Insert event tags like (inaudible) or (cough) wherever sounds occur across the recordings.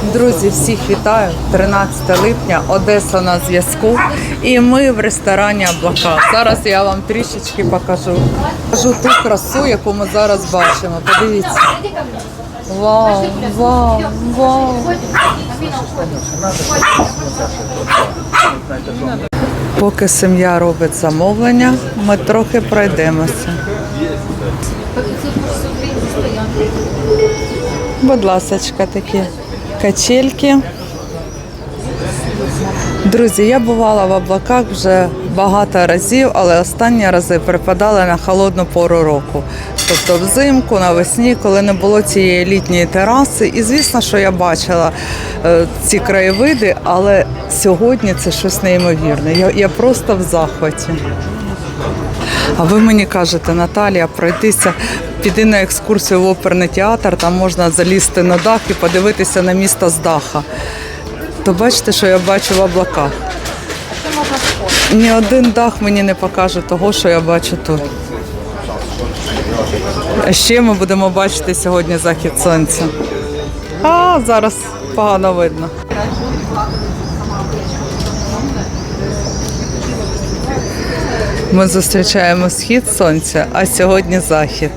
Друзі, всіх вітаю. 13 липня, Одеса на зв'язку. І ми в ресторані Облака. Зараз я вам трішечки покажу. Покажу ту красу, яку ми зараз бачимо. Подивіться. Вау, вау, вау. Поки сім'я робить замовлення, ми трохи пройдемося. Будь ласочка, такі качельки. Друзі, я бувала в облаках вже багато разів, але останні рази припадали на холодну пору року. Тобто взимку, навесні, коли не було цієї літньої тераси. І звісно, що я бачила е, ці краєвиди, але сьогодні це щось неймовірне. Я, я просто в захваті. А ви мені кажете, Наталія, пройтися, піти на екскурсію в оперний театр, там можна залізти на дах і подивитися на місто з даха. То бачите, що я бачу в облаках. Ні один дах мені не покаже того, що я бачу тут. А ще ми будемо бачити сьогодні захід сонця. А зараз погано видно. Ми зустрічаємо схід сонця, а сьогодні захід.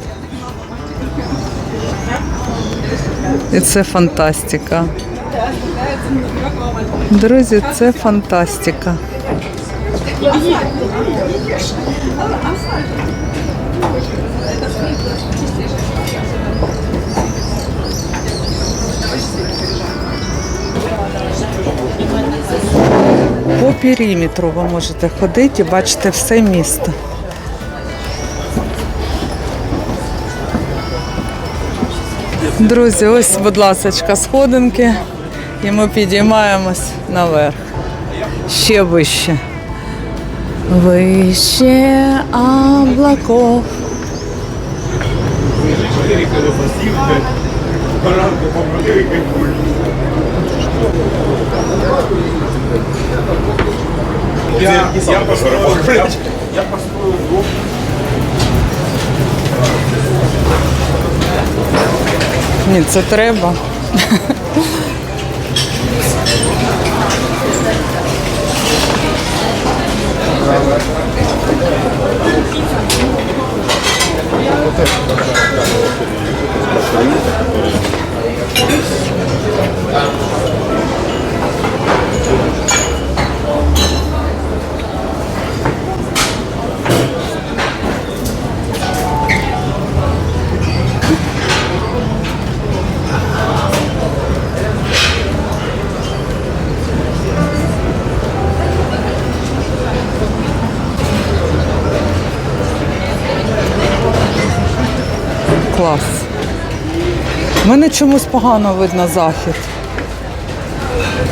І це фантастика. Друзі, це фантастика. По периметру ви можете ходити і бачити все місто. Друзі, ось, будь ласка, сходинки, і ми підіймаємось наверх. Ще вище. Вище облаков. Я, я построю, я построю дом. Ні, це треба. Клас. У мене чомусь погано видно захід.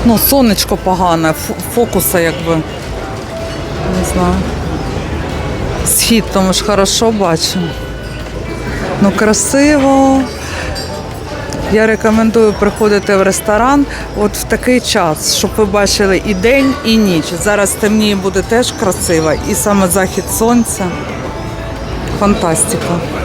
Ну, сонечко погане, фокуса якби. Не знаю. Схід, тому ж хорошо бачимо. Ну, красиво. Я рекомендую приходити в ресторан от в такий час, щоб ви бачили і день, і ніч. Зараз темніє буде теж красиво, і саме захід сонця. Фантастика.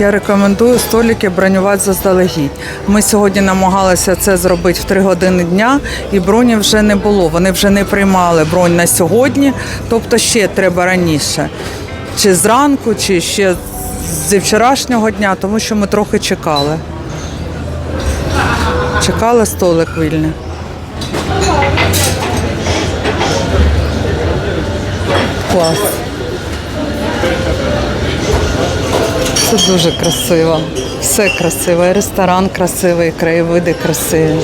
Я рекомендую столики бронювати заздалегідь. Ми сьогодні намагалися це зробити в 3 години дня, і броні вже не було. Вони вже не приймали бронь на сьогодні, тобто ще треба раніше. Чи зранку, чи ще зі вчорашнього дня, тому що ми трохи чекали. Чекали столик вільний. Клас. Це дуже красиво. Все красиво. І ресторан красивий, краєвиди красиві.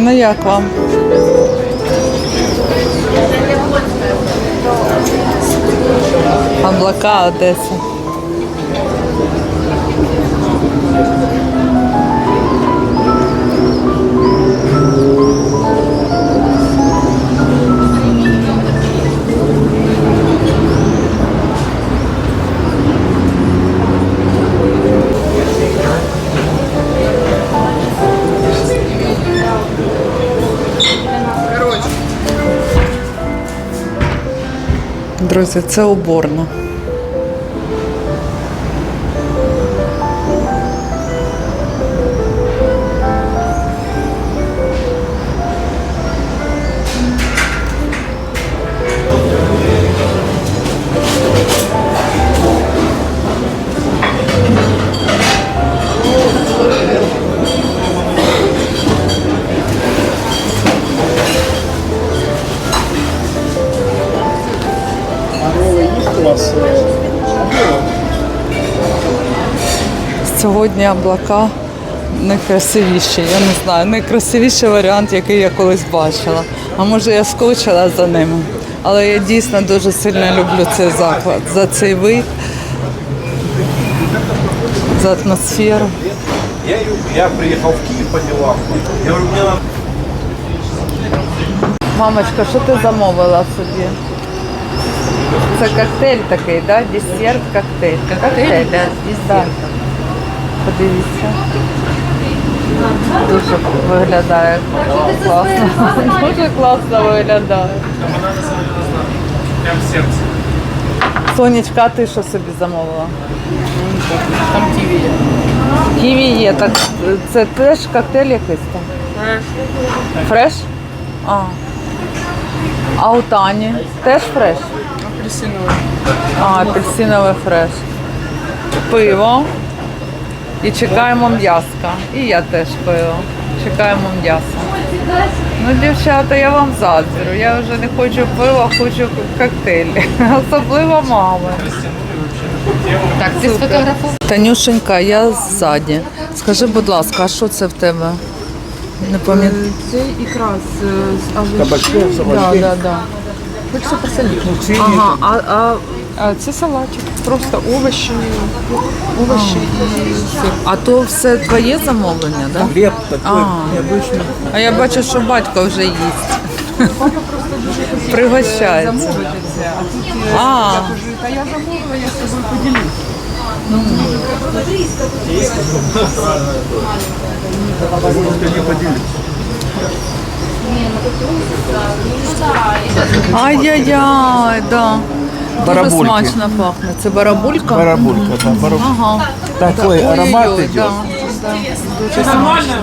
Ну як вам? Облака Одеса. Друзі, це уборна. Сьогодні облака найкрасивіші. Я не знаю, найкрасивіший варіант, який я колись бачила. А може я скучила за ними. Але я дійсно дуже сильно люблю цей заклад, за цей вид, за атмосферу. Я, я приехал в Киев по делам. Я говорю, надо... Мамочка, що ти замовила собі? Це коктейль такий, да? Десерт коктейль. Коктейль, да. Десерт. Подивіться. Дуже виглядає класно. (laughs) Дуже класно виглядає. Прям в сердце. Сонечка, а ти що собі замовила? Там ківі є. Ківі є, так це теж коктейль якийсь там? Фреш. Фреш? А. А у Тані теж фреш? Апельсиновий. А, апельсиновий фреш. Пиво. І чекаємо м'яска. І я теж пиво. Чекаємо м'ясо. Ну, дівчата, я вам заздрю. Я вже не хочу пива, хочу коктейлі. (laughs) Особливо мами. Так, ти сфотографував? Танюшенька, я ззаді. Скажи, будь ласка, а що це в тебе? Не пам'ятаю. Це ікра з, з овочів. Да, да, да. Хочеться посолити. Ага, а, а, А це салатик. Просто овочі, овочі і сир. а то все твоє замовлення, так? Да? Хлеб такой А. необычный. А я бачу, що батько вже їсть. (laughs) Пригощається. Замовити це. А тут е, А, кажу, та я замовила, я з тобою поділюсь. ай-яй-яй, да. Дуже смачно пахне. Це барабулька? Барабулька, да, барабулька. Ага. Такой Ой-ой-ой, аромат да, идет. да. Дуже смачно.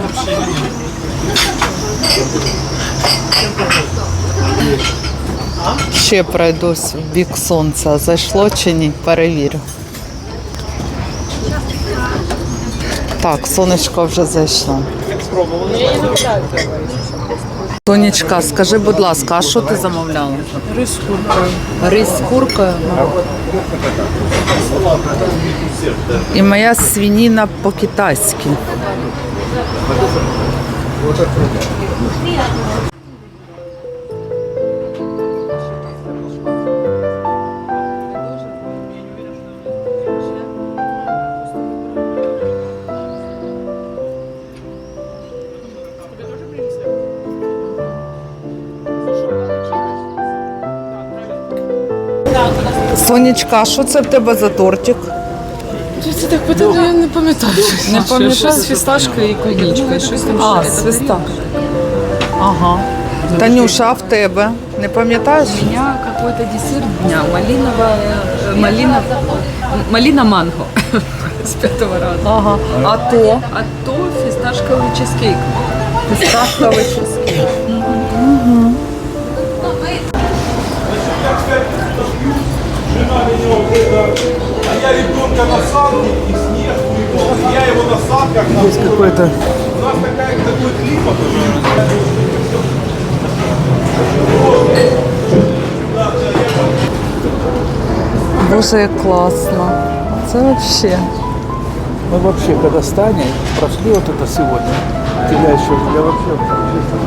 Ще пройдусь в бік сонця. Зайшло чи ні? Перевірю. Так, сонечко вже зайшло. Сонечка, скажи, будь ласка, а що ти замовляла? Рис курка. Рис курка. І моя свинина по-китайськи. Сонечка, що це в тебе за тортик? Це так питання, я не пам'ятаю. Не пам'ятаю. З фісташкою і клубничкою, щось там А, ще. свистак. Ага. Танюша, а в тебе? Не пам'ятаєш? У меня какой-то десерт дня. Малиновая, э, малина, малина манго (laughs) с пятого раза. Ага. А то? А то фисташковый чизкейк. Фісташковий чизкейк. жена меня укрыла, а я ребенка на санке и снег выбил. Я его на санках на Есть какой-то... У нас такая, такой климат Боже, классно. Це вообще. Ну вообще, когда станет, прошли вот это сегодня, я еще, я вообще...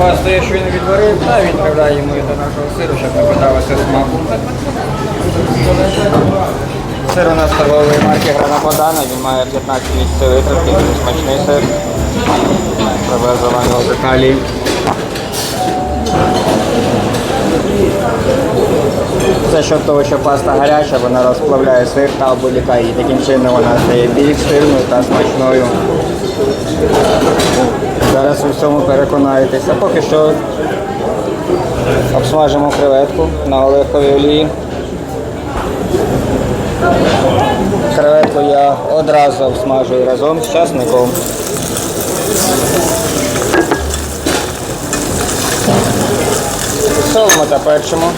Пасту, якщо він відварив, та відправляє йому до нашого сиру, щоб не подалося смаку. Сир у нас торгової марки Гранаподана, він має 15 місяців витримки, дуже смачний сир. Привезла його з Італії. За що того, що паста гаряча, вона розплавляє сир та обволікає її. Таким чином вона стає більш сирною та смачною. Зараз ви в цьому переконаєтеся. Поки що обсмажимо креветку на оливковій олії. Креветку я одразу обсмажую разом з часником. Солимо та перчимо.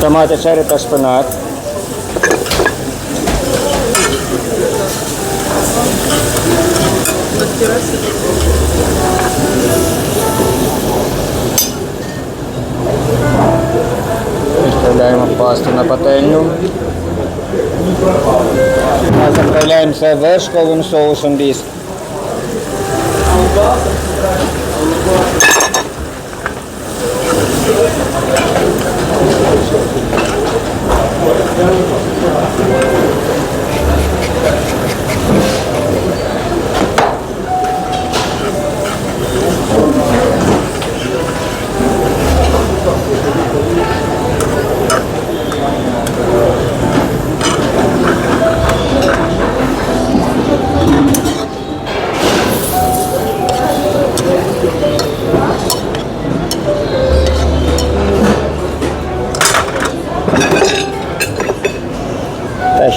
Tomate, sherry en spinaat. Wat пасту на пательню. А Заправляємося вершковим соусом біс.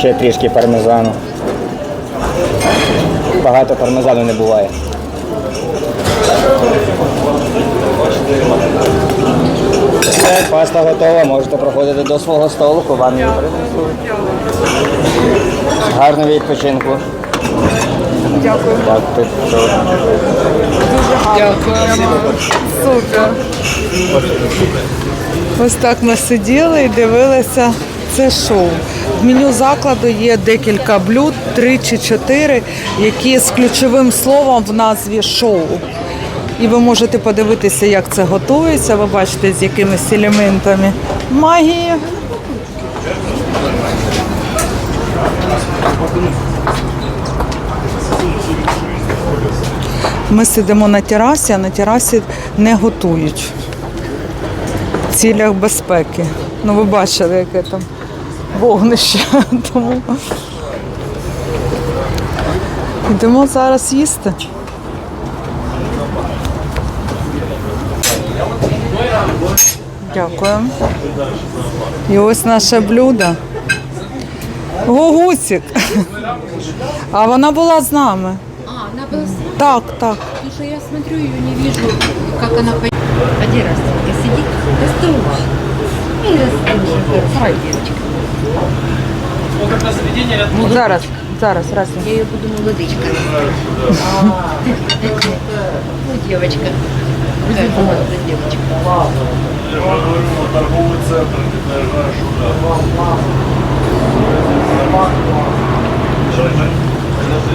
Ще трішки пармезану. Багато пармезану не буває. Все, паста готова, можете проходити до свого столику, вам її принесуть. Гарного відпочинку. Дякую. Так, ти що? Супер. Ось так ми сиділи і дивилися це шоу. Меню закладу є декілька блюд, три чи чотири, які з ключовим словом в назві шоу. І ви можете подивитися, як це готується. Ви бачите, з якимись елементами магії. Ми сидимо на терасі, а на терасі не готують. В цілях безпеки. Ну, ви бачили, яке там вогнище. (laughs) Тому йдемо зараз їсти. Дякую. І ось наше блюдо. Гугусик. А вона була з нами. А, она была... с- Так, так. Потому что я смотрю ее, не вижу, как она... по- Поди, Растенька, сидит, Раструша. И Раструша, Срай, девочка. Зараз, зараз, раз. Я ее буду молодычка. Ну, девочка. Какая молодая девочка.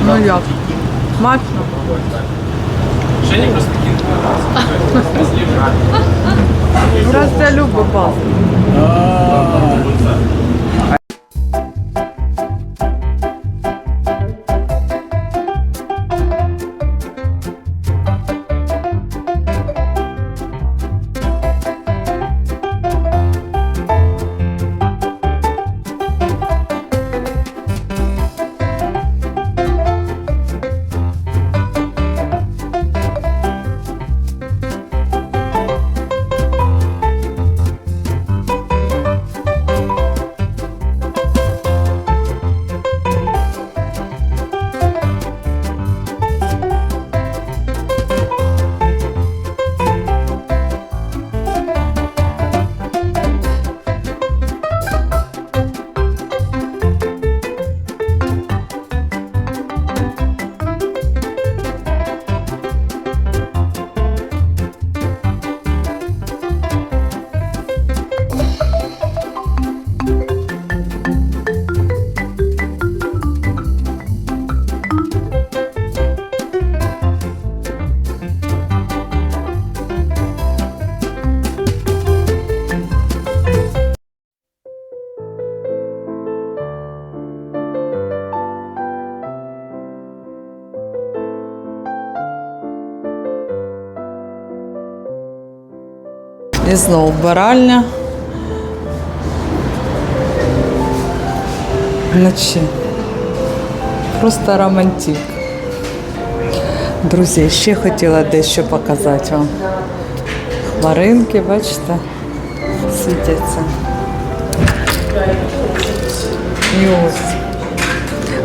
Ну як? Смачно? Просто я люблю пасту. В'їзна вбиральня. Вночі. Просто романтик. Друзі, ще хотіла дещо показати вам. Хмаринки, бачите, світяться. І ось.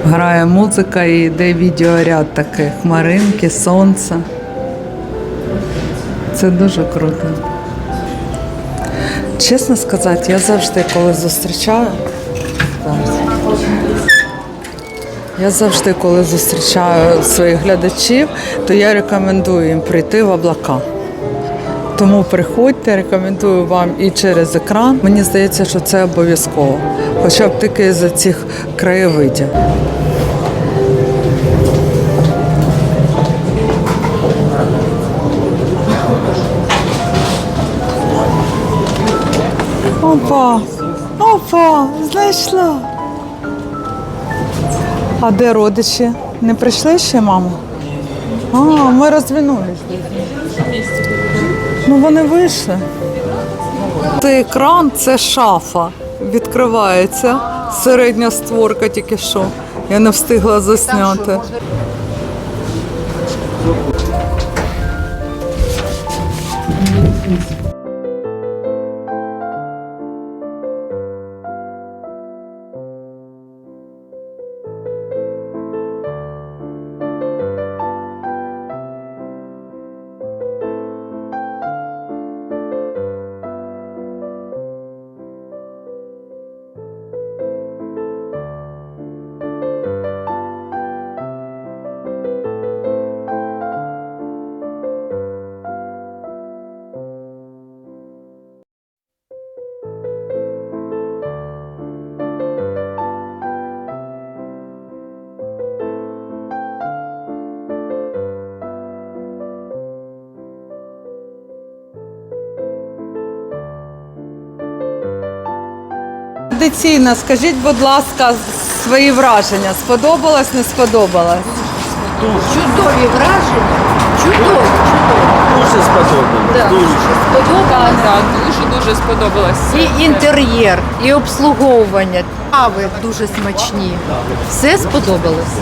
Грає музика і йде відеоряд такий. Хмаринки, сонце. Це дуже круто. Чесно сказати, я завжди, коли зустрічаю. Я завжди, коли зустрічаю своїх глядачів, то я рекомендую їм прийти в облака. Тому приходьте, рекомендую вам і через екран. Мені здається, що це обов'язково. Хоча б тільки за цих краєвидів. Опа! Опа! Знайшла! А де родичі? Не прийшли ще, мамо? А, ми розвінулись. Ну вони вийшли. Цей екран це шафа. Відкривається. Середня створка тільки що. Я не встигла засняти. Традиційно, скажіть, будь ласка, свої враження. Сподобалось, не сподобалось? Чудові враження. Чудові, Дуже сподобалось. Дуже. Сподобалось. Так, дуже дуже сподобалось. І інтер'єр, і обслуговування. Кави дуже смачні. Все сподобалось.